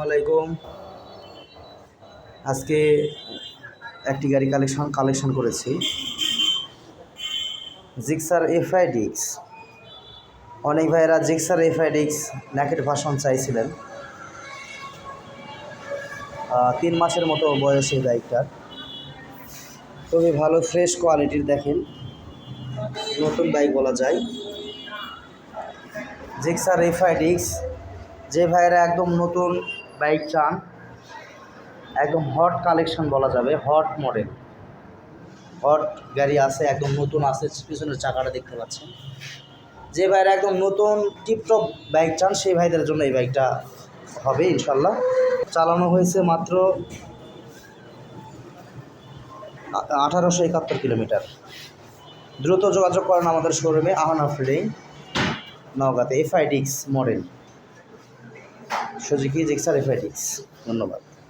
আলাইকুম। আজকে একটি গাড়ি কালেকশন কালেকশন করেছি। জিক্সার এফআইডিক্স অনেক ভাইয়েরা জিক্সার এফআইডিক্স ন্যাকেট ভাষণ চাইছিলেন। তিন মাসের মতো বয়স এই বাইকটার খুবই ভালো ফ্রেশ কোয়ালিটির দেখেন। নতুন বাইক বলা যায়। জিক্সার এফআইডিক্স যে ভাইয়েরা একদম নতুন বাইক চান একদম হট কালেকশন বলা যাবে হট মডেল হট গাড়ি আছে, একদম নতুন আছে, পিছনের চাকাটা দেখতে পাচ্ছেন। যে ভাইয়েরা একদম নতুন টিপটপ বাইক চান সেই ভাইদের জন্য এই বাইকটা হবে ইনশাল্লাহ চালানো হয়েছে মাত্র আঠারোশো একাত্তর কিলোমিটার। দ্রুত যোগাযোগ করেন আমাদের শোরুমে আহানা ফিল্ডিং নওগাঁতে এফআইডিক্স মডেল সুজুকি জিক্সার এফআইডিক্স ধন্যবাদ।